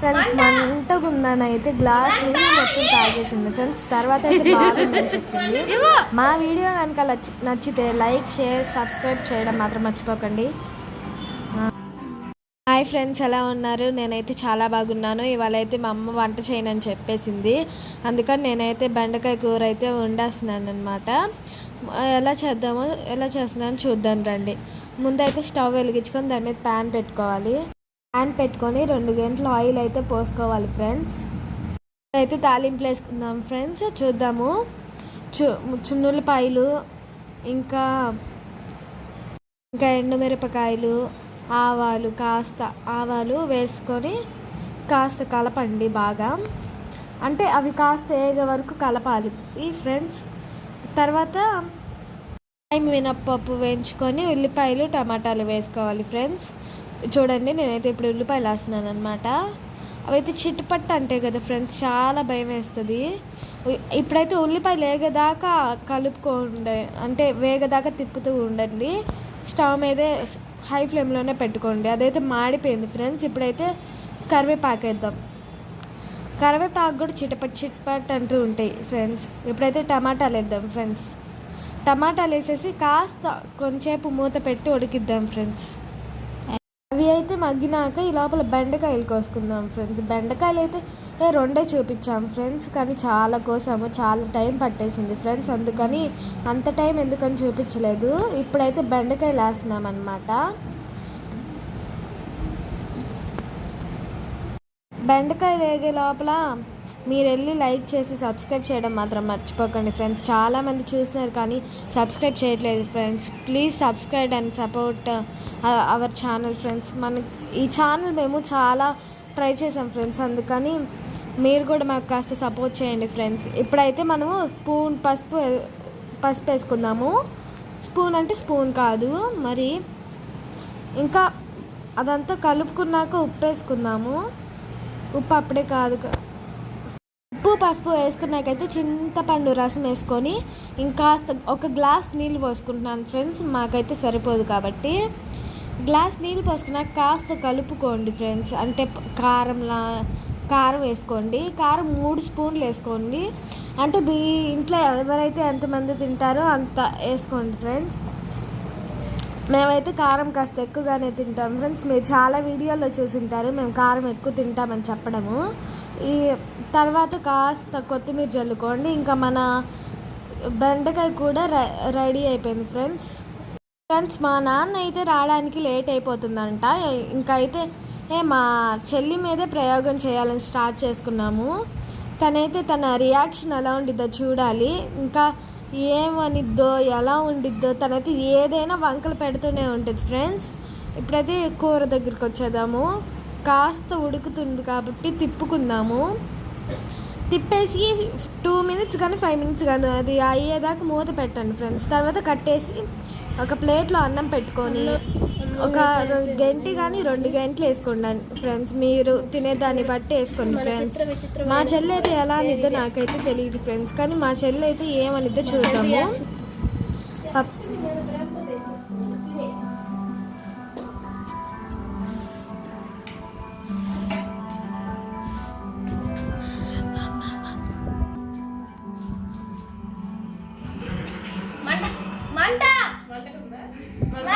Friends మంటగా ఉందని అయితే గ్లాస్ నీళ్ళు మొత్తం తాగేసింది. ఫ్రెండ్స్ తర్వాత అయితే బాగుందని చెప్పింది. మా వీడియో కనుక నచ్చి- నచ్చితే లైక్ షేర్ సబ్స్క్రైబ్ చేయడం మాత్రం మర్చిపోకండి. హాయ్ ఫ్రెండ్స్ ఎలా ఉన్నారు? నేనైతే చాలా బాగున్నాను. ఇవాళ అయితే మా అమ్మ వంట చేయనని చెప్పేసింది. అందుకని నేనైతే బెండకాయ కూర అయితే వండేస్తున్నాను అనమాట ఎలా చేద్దామో ఎలా చేస్తున్నాను చూద్దాం రండి. ముందైతే స్టవ్ వెలిగించుకొని దాని మీద ప్యాన్ పెట్టుకోవాలి. ప్యాన్ పెట్టుకొని రెండు గంటలు ఆయిల్ అయితే పోసుకోవాలి ఫ్రెండ్స్. అయితే తాలింపులు వేసుకుందాం ఫ్రెండ్స్. చూద్దాము. చు చున్నులపాయలు ఇంకా ఇంకా ఎండుమిరపకాయలు ఆవాలు కాస్త ఆవాలు వేసుకొని కాస్త కలపండి బాగా. అంటే అవి కాస్త ఏగే వరకు కలపాలి. ఈ ఫ్రెండ్స్ తర్వాత టైం మినప్పప్పు వేయించుకొని ఉల్లిపాయలు టమాటాలు వేసుకోవాలి ఫ్రెండ్స్. చూడండి నేనైతే ఇప్పుడు ఉల్లిపాయలు వేస్తున్నాను అనమాట అవైతే చిట్టుపట్టు అంటే కదా ఫ్రెండ్స్ చాలా భయం వేస్తుంది. ఇప్పుడైతే ఉల్లిపాయలు వేగదాకా కలుపుకోండి అంటే వేగదాకా తిప్పుతూ ఉండండి. స్టవ్ మీదే హై ఫ్లేమ్లోనే పెట్టుకోండి. అదైతే మాడిపోయింది ఫ్రెండ్స్ ఇప్పుడైతే కరివేపాకు వేద్దాం. కరివేపాకు కూడా చిటపట్ చిటపట్ అంటూ ఉంటాయి ఫ్రెండ్స్. ఇప్పుడైతే టమాటాలు వేద్దాం ఫ్రెండ్స్. టమాటాలు వేసేసి కాస్త కొంచెంసేపు మూత పెట్టి ఉడికిద్దాం ఫ్రెండ్స్. కొంచెం మగ్గినాక ఈ లోపల బెండకాయలు కోసుకుందాం ఫ్రెండ్స్. బెండకాయలు అయితే రెండే చూపించాం ఫ్రెండ్స్ కానీ చాలా కోసాము. చాలా టైం పట్టేసింది ఫ్రెండ్స్ అందుకని అంత టైం ఎందుకని చూపించలేదు. ఇప్పుడైతే బెండకాయలు వేస్తున్నాం అనమాట బెండకాయ వేగే లోపల మీరు వెళ్ళి లైక్ చేసి సబ్స్క్రైబ్ చేయడం మాత్రం మర్చిపోకండి ఫ్రెండ్స్. చాలామంది చూస్తున్నారు కానీ సబ్స్క్రైబ్ చేయట్లేదు friends. Please subscribe and support our channel friends. మన ఈ ఛానల్ మేము చాలా ట్రై చేసాం ఫ్రెండ్స్. అందుకని మీరు కూడా మాకు కాస్త సపోర్ట్ చేయండి ఫ్రెండ్స్. ఇప్పుడైతే మనము స్పూన్ పసుపు పసుపు వేసుకుందాము. స్పూన్ అంటే స్పూన్ కాదు. మరి ఇంకా అదంతా కలుపుకున్నాక ఉప్పు వేసుకుందాము. ఉప్పు అప్పుడే కాదు ఉప్పు పసుపు వేసుకున్నాకైతే చింతపండు రసం వేసుకొని ఇంకాస్త ఒక గ్లాస్ నీళ్ళు పోసుకుంటున్నాను ఫ్రెండ్స్. మాకైతే సరిపోదు కాబట్టి గ్లాస్ నీళ్ళు పోసుకున్నాక కాస్త కలుపుకోండి ఫ్రెండ్స్. అంటే కారంలా కారం వేసుకోండి. కారం మూడు స్పూన్లు వేసుకోండి. అంటే మీ ఇంట్లో ఎవరైతే ఎంతమంది తింటారో అంత వేసుకోండి ఫ్రెండ్స్. మేమైతే కారం కాస్త ఎక్కువగానే తింటాం. ఫ్రెండ్స్ మీరు చాలా వీడియోల్లో చూసింటారు మేము కారం ఎక్కువ తింటామని చెప్పడము. ఈ తర్వాత కాస్త కొత్తిమీర జల్లుకోండి. ఇంకా మన బెండకాయ కూడా రెడీ అయిపోయింది ఫ్రెండ్స్. ఫ్రెండ్స్ మా నాన్న అయితే రావడానికి లేట్ అయిపోతుందంట. ఇంకా అయితే ఏ మా చెల్లి మీదే ప్రయోగం చేయాలని స్టార్ట్ చేసుకున్నాము. తనైతే తన రియాక్షన్ ఎలా ఉండిద్దో చూడాలి. ఇంకా ఏమనిద్దో ఎలా ఉండిద్దో తనైతే ఏదైనా వంకలు పెడుతూనే ఉంటుంది ఫ్రెండ్స్. ఇప్పుడైతే కూర దగ్గరికి వచ్చేద్దాము. కాస్త ఉడుకుతుంది కాబట్టి తిప్పుకుందాము. తిప్పేసి టూ మినిట్స్ కానీ ఫైవ్ మినిట్స్ కానీ అది అయ్యేదాకా మూత పెట్టండి ఫ్రెండ్స్. తర్వాత కట్టేసి ఒక ప్లేట్లో అన్నం పెట్టుకొని ఒక రెండు గంటి కానీ రెండు గంటలు వేసుకోండి ఫ్రెండ్స్ మీరు తినేదాన్ని బట్టి వేసుకోండి ఫ్రెండ్స్ మా చెల్లి అయితే ఎలా అనిద్దో నాకైతే తెలియదు ఫ్రెండ్స్ కానీ మా చెల్లి అయితే ఏమనిద్దో చూద్దాము. మంట మంట!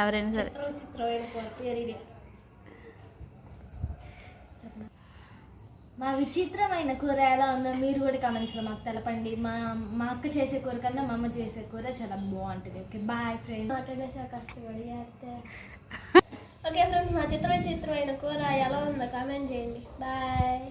ఎవరైనా సరే. చిత్రం మా విచిత్రమైన కూర ఎలా ఉందో మీరు కూడా కమెంట్స్లో మాకు తెలపండి. మా మా అక్క చేసే కూర కన్నా మా అమ్మ చేసే కూర చాలా బాగుంటుంది. ఓకే బాయ్ ఫ్రెండ్ మాట్లాడేసా కష్టపడి ఓకే ఫ్రెండ్స్ మా చిత్రమైన చిత్రమైన కూర ఎలా ఉందో కామెంట్ చేయండి. బాయ్